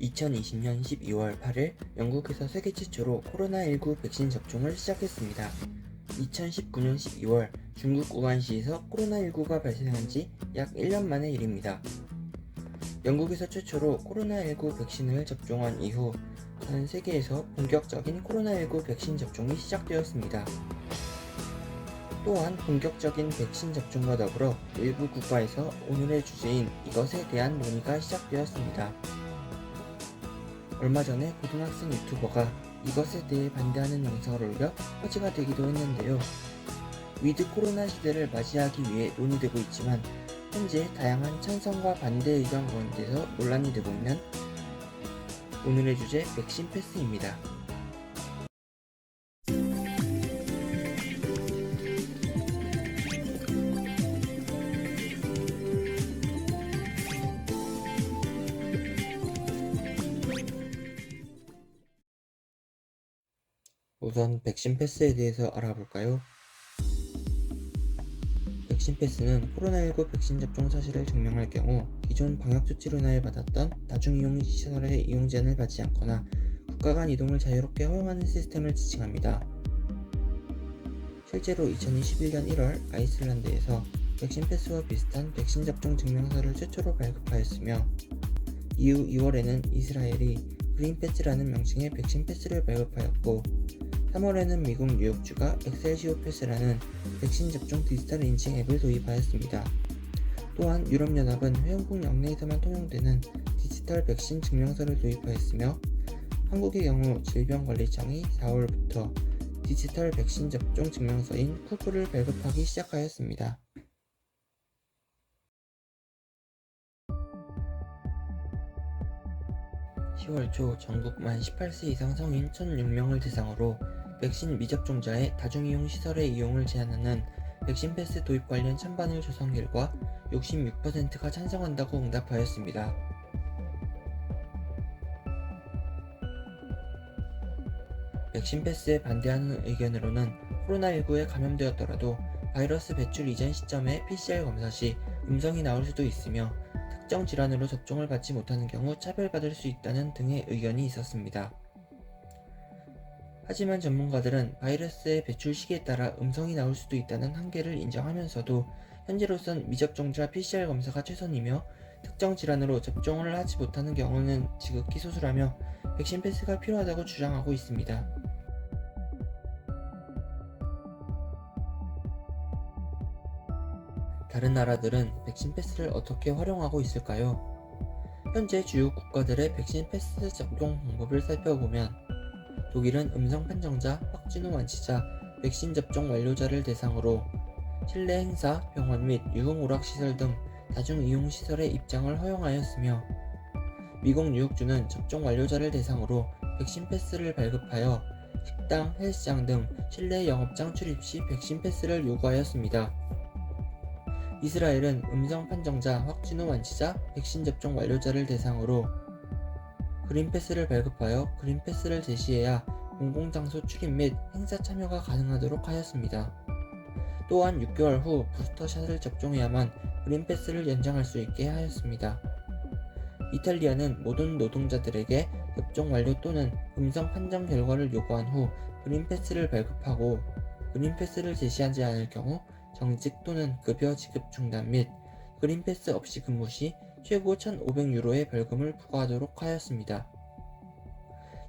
2020년 12월 8일 영국에서 세계 최초로 코로나19 백신 접종을 시작했습니다. 2019년 12월 중국 우한시에서 코로나19가 발생한 지 약 1년 만의 일입니다. 영국에서 최초로 코로나19 백신을 접종한 이후 전 세계에서 본격적인 코로나19 백신 접종이 시작되었습니다. 또한 본격적인 백신 접종과 더불어 일부 국가에서 오늘의 주제인 이것에 대한 논의가 시작되었습니다. 얼마 전에 고등학생 유튜버가 이것에 대해 반대하는 영상을 올려 화제가 되기도 했는데요. 위드 코로나 시대를 맞이하기 위해 논의되고 있지만 현재 다양한 찬성과 반대 의견 가운데서 논란이 되고 있는 오늘의 주제 백신 패스입니다. 우선 백신 패스에 대해서 알아볼까요? 백신 패스는 코로나19 백신 접종 사실을 증명할 경우 기존 방역 조치로 인하여 받았던 다중이용 시설의 이용 제한을 받지 않거나 국가 간 이동을 자유롭게 허용하는 시스템을 지칭합니다. 실제로 2021년 1월 아이슬란드에서 백신 패스와 비슷한 백신 접종 증명서를 최초로 발급하였으며 이후 2월에는 이스라엘이 그린 패스라는 명칭의 백신 패스를 발급하였고 3월에는 미국 뉴욕주가 엑셀시오 패스라는 백신 접종 디지털 인증 앱을 도입하였습니다. 또한 유럽연합은 회원국 영내에서만 통용되는 디지털 백신 증명서를 도입하였으며 한국의 경우 질병관리청이 4월부터 디지털 백신 접종 증명서인 쿠프를 발급하기 시작하였습니다. (10월) 초 전국 만 18세 이상 성인 1,006명을 대상으로 백신 미접종자의 다중이용 시설의 이용을 제한하는 백신 패스 도입 관련 찬반을 조사한 결과 66%가 찬성한다고 응답하였습니다. 백신 패스에 반대하는 의견으로는 코로나19에 감염되었더라도 바이러스 배출 이전 시점에 PCR 검사 시 음성이 나올 수도 있으며 특정 질환으로 접종을 받지 못하는 경우 차별받을 수 있다는 등의 의견이 있었습니다. 하지만 전문가들은 바이러스의 배출 시기에 따라 음성이 나올 수도 있다는 한계를 인정하면서도 현재로선 미접종자 PCR 검사가 최선이며 특정 질환으로 접종을 하지 못하는 경우는 지극히 소수라며 백신 패스가 필요하다고 주장하고 있습니다. 다른 나라들은 백신 패스를 어떻게 활용하고 있을까요? 현재 주요 국가들의 백신 패스 적용 방법을 살펴보면 독일은 음성 판정자, 확진 후 완치자, 백신 접종 완료자를 대상으로 실내 행사, 병원 및 유흥 오락 시설 등 다중 이용 시설의 입장을 허용하였으며 미국 뉴욕주는 접종 완료자를 대상으로 백신 패스를 발급하여 식당, 헬스장 등 실내 영업장 출입 시 백신 패스를 요구하였습니다. 이스라엘은 음성 판정자, 확진 후 완치자, 백신 접종 완료자를 대상으로 그린패스를 발급하여 그린패스를 제시해야 공공장소 출입 및 행사 참여가 가능하도록 하였습니다. 또한 6개월 후 부스터샷을 접종해야만 그린패스를 연장할 수 있게 하였습니다. 이탈리아는 모든 노동자들에게 접종 완료 또는 음성 판정 결과를 요구한 후 그린패스를 발급하고 그린패스를 제시하지 않을 경우 정직 또는 급여 지급 중단 및 그린패스 없이 근무 시 최고 1,500유로의 벌금을 부과하도록 하였습니다.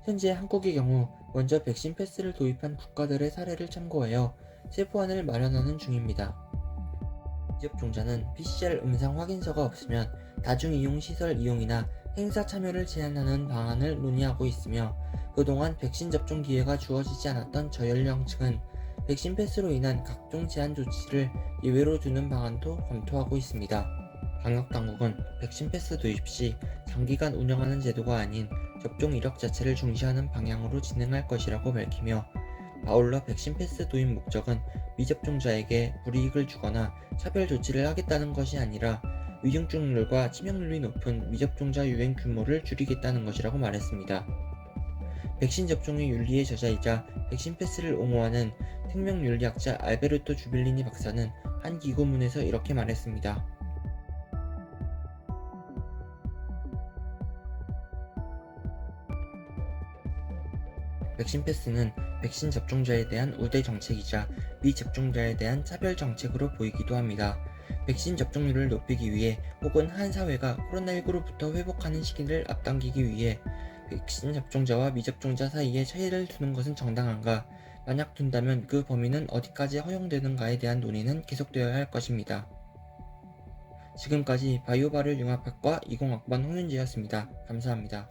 현재 한국의 경우 먼저 백신 패스를 도입한 국가들의 사례를 참고하여 세부안을 마련하는 중입니다. 미접종자는 PCR 음성 확인서가 없으면 다중이용 시설 이용이나 행사 참여를 제한하는 방안을 논의하고 있으며 그동안 백신 접종 기회가 주어지지 않았던 저연령층은 백신 패스로 인한 각종 제한 조치를 예외로 두는 방안도 검토하고 있습니다. 방역당국은 백신 패스 도입 시 장기간 운영하는 제도가 아닌 접종 이력 자체를 중시하는 방향으로 진행할 것이라고 밝히며 아울러 백신 패스 도입 목적은 미접종자에게 불이익을 주거나 차별 조치를 하겠다는 것이 아니라 위중증률과 치명률이 높은 미접종자 유행 규모를 줄이겠다는 것이라고 말했습니다. 백신 접종의 윤리의 저자이자 백신 패스를 옹호하는 생명윤리학자 알베르토 주빌리니 박사는 한 기고문에서 이렇게 말했습니다. 백신 패스는 백신 접종자에 대한 우대 정책이자 미접종자에 대한 차별 정책으로 보이기도 합니다. 백신 접종률을 높이기 위해 혹은 한 사회가 코로나19로부터 회복하는 시기를 앞당기기 위해 백신 접종자와 미접종자 사이에 차이를 두는 것은 정당한가? 만약 둔다면 그 범위는 어디까지 허용되는가에 대한 논의는 계속되어야 할 것입니다. 지금까지 바이오바를 융합학과 20학번 홍윤지였습니다. 감사합니다.